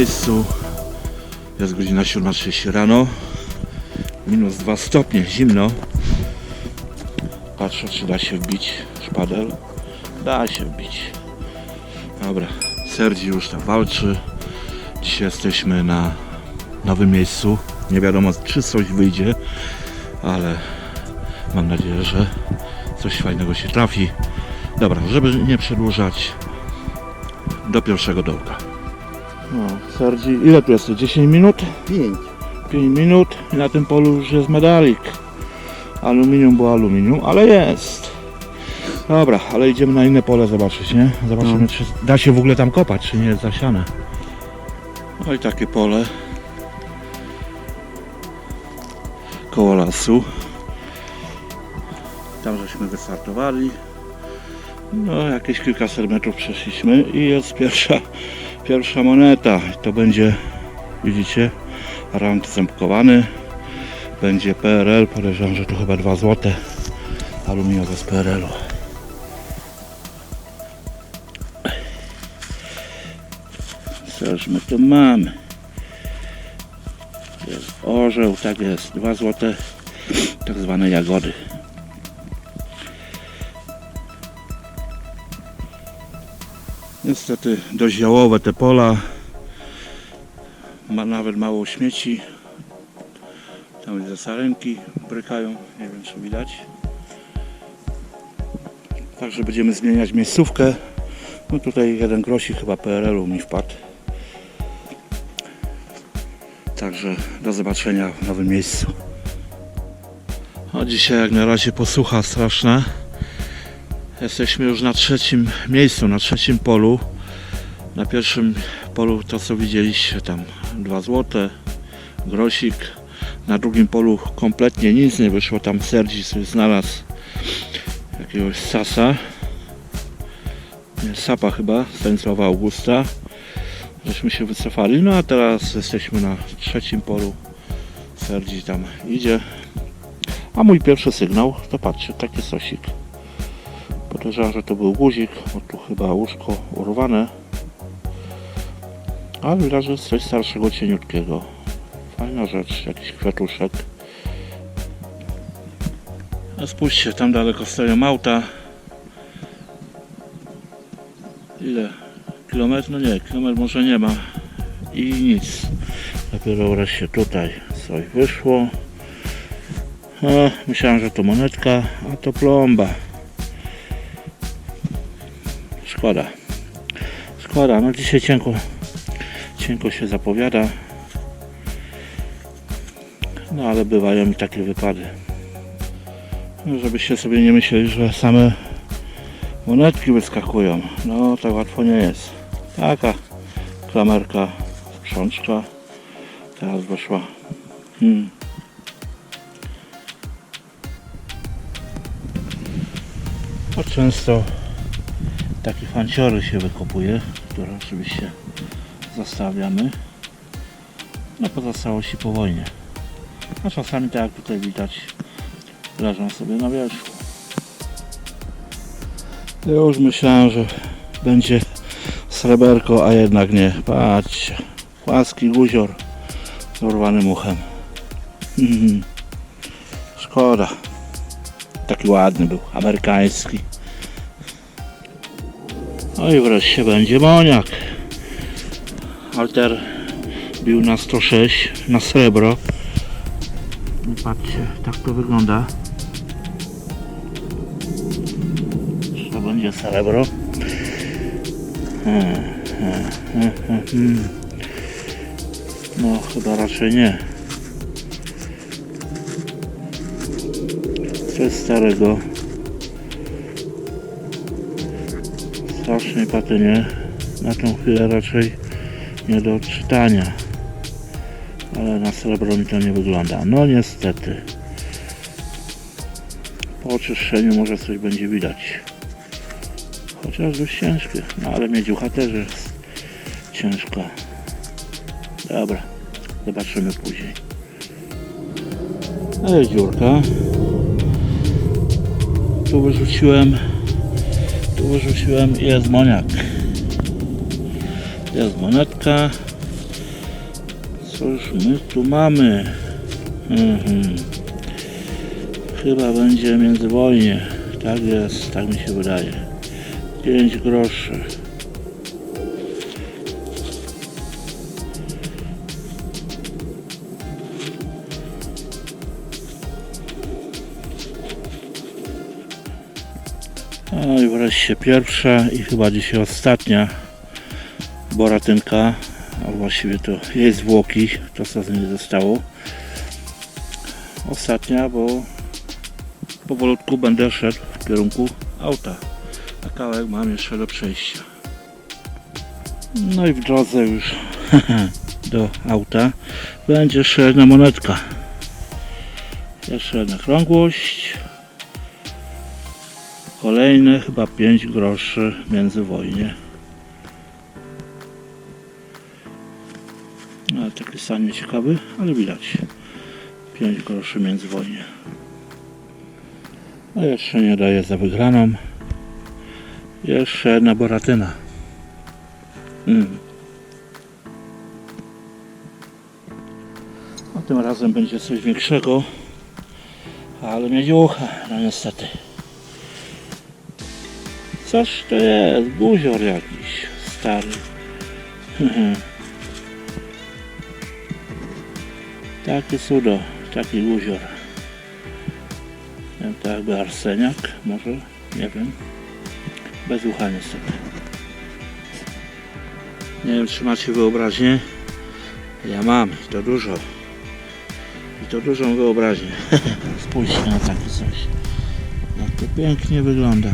miejscu. Jest godzina 7.30 rano. Minus 2 stopnie, zimno. Patrzę, czy da się wbić szpadel. Da się wbić. Dobra, Serdzi już tam walczy. Dzisiaj jesteśmy na nowym miejscu. Nie wiadomo, czy coś wyjdzie, ale mam nadzieję, że coś fajnego się trafi. Dobra, żeby nie przedłużać, do pierwszego dołka. No, Serdzi, ile tu jest? 10 minut? 5. 5 minut i na tym polu już jest medalik. Aluminium było aluminium, ale jest. Dobra, ale idziemy na inne pole zobaczyć, nie? Zobaczymy, No. czy da się w ogóle tam kopać, czy nie jest zasiane. No i takie pole. Koło lasu. Tam żeśmy wystartowali. No, jakieś kilkaset metrów przeszliśmy i jest pierwsza, pierwsza moneta. To będzie, widzicie, rant ząbkowany. Będzie PRL, podejrzewam, że to chyba 2 zł. Aluminiowe z PRL-u. Coż my tu mamy? Jest orzeł, tak jest, 2 zł. Tak zwane jagody. Niestety dość jałowe te pola. Ma nawet mało śmieci. Tam widzę sarenki brykają, nie wiem czy widać. Także będziemy zmieniać miejscówkę. No tutaj jeden grosik chyba PRL-u mi wpadł. Także do zobaczenia w nowym miejscu. O dzisiaj jak na razie posłucha straszna. Jesteśmy już na trzecim miejscu, na trzecim polu. Na pierwszym polu to co widzieliście tam 2 złote, grosik. Na drugim polu kompletnie nic nie wyszło. Tam Serdzi sobie znalazł jakiegoś sasa. Nie, sapa chyba, Stanisława Augusta. Żeśmy się wycofali. No a teraz jesteśmy na trzecim polu. Serdzi tam idzie. A mój pierwszy sygnał, to patrzcie, taki sosik. Podejrzewam, że to był guzik, bo tu chyba łóżko urwane. Ale widać, że coś starszego, cieniutkiego. Fajna rzecz, jakiś kwiatuszek. A spójrzcie, tam daleko stoją auta. Ile? Kilometr? No nie, kilometr może nie ma. I nic. Dopiero wreszcie tutaj coś wyszło. Myślałem, że to monetka, a to plomba. Szkoda. Szkoda, no dzisiaj cienko, cienko się zapowiada. No ale bywają i takie wypady. No, żebyście sobie nie myśleli, że same monetki wyskakują. No tak łatwo nie jest. Taka klamerka, sprzączka. Teraz weszła. Hmm. No często takie fanciory się wykopuje, które oczywiście zostawiamy. No pozostałości po wojnie. A czasami tak jak tutaj widać leżą sobie na wierzchu. Już myślałem, że będzie sreberko, a jednak nie. Patrzcie, płaski guzior z urwanym uchem. Szkoda. Taki ładny był, amerykański. No i wreszcie będzie moniak. Alter bił na 106 na srebro. No patrzcie, tak to wygląda. Czy to będzie srebro? No chyba raczej nie. Coś starego. Strasznej patynie. Na tą chwilę raczej nie do odczytania. Ale na srebro mi to nie wygląda. No niestety. Po oczyszczeniu może coś będzie widać. Chociaż dość ciężkie. No ale miedziucha też jest ciężka. Dobra. Zobaczymy później. No jest dziurka. Tu wyrzuciłem tu wyrzuciłem i jest moniak. Jest monetka. Cóż my tu mamy? Mhm. Chyba będzie międzywojnie. Tak jest, tak mi się wydaje. 5 groszy. No i wreszcie pierwsza i chyba dzisiaj ostatnia boratynka, a właściwie to jej zwłoki, to co z niej zostało. Ostatnia, bo powolutku będę szedł w kierunku auta, a kawałek mam jeszcze do przejścia. No i w drodze już do auta będzie jeszcze jedna monetka. Jeszcze jedna krągłość. Kolejne chyba 5 groszy międzywojnie. No, taki stan nieciekawy, ale widać. 5 groszy międzywojnie. A jeszcze nie daje za wygraną. Jeszcze jedna boratyna. Mm. A tym razem będzie coś większego. Ale miedziocha, no niestety. Coś to jest, guzior jakiś stary. Taki cudo, taki wiem, to jakby arseniak, może, nie wiem. Bez ucha niestety. Nie wiem, czy macie wyobraźnię. Ja mam, i to dużo. I to dużą wyobraźnię. Spójrzcie na takie coś. Jak to pięknie wygląda.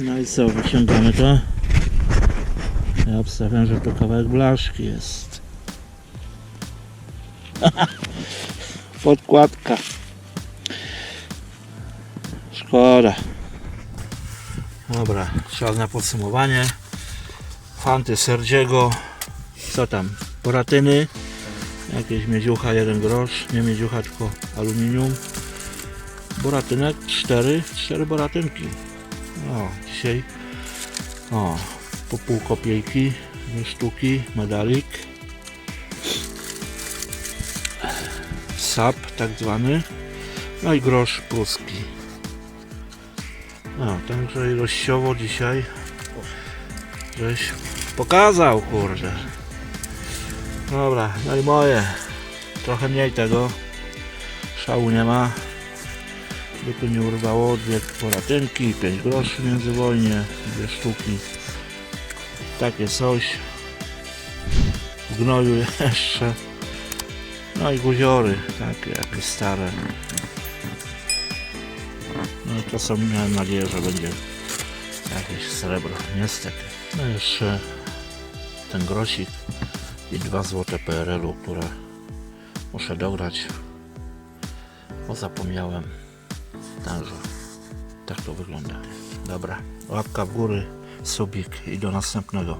No i co, wyciągamy to. Ja obstawiam, że to kawałek blaszki jest. Podkładka. Szkoda. Dobra, czas na podsumowanie. Fanty Serdziego. Co tam? Poratyny. Jakieś miedziucha, jeden grosz. Nie miedziucha, tylko aluminium. Boratynek, cztery. Cztery boratynki. O, dzisiaj. O, po pół kopiejki. Dwie sztuki. Medalik. Sap, tak zwany. No i grosz pruski. No, także ilościowo dzisiaj żeś pokazał, kurde. Dobra, no i moje. Trochę mniej tego. Szału nie ma. By tu nie urwało. Dwie poratynki, 5 groszy międzywojnie, dwie sztuki. Takie coś. W gnoju jeszcze. No i guziory, takie jakieś stare. No i są, miałem nadzieję, że będzie jakieś srebro, niestety. No jeszcze ten grosik i dwa złote PRL-u, które muszę dograć, bo zapomniałem. Także tak to wygląda. Dobra, łapka w góry, subik i do następnego.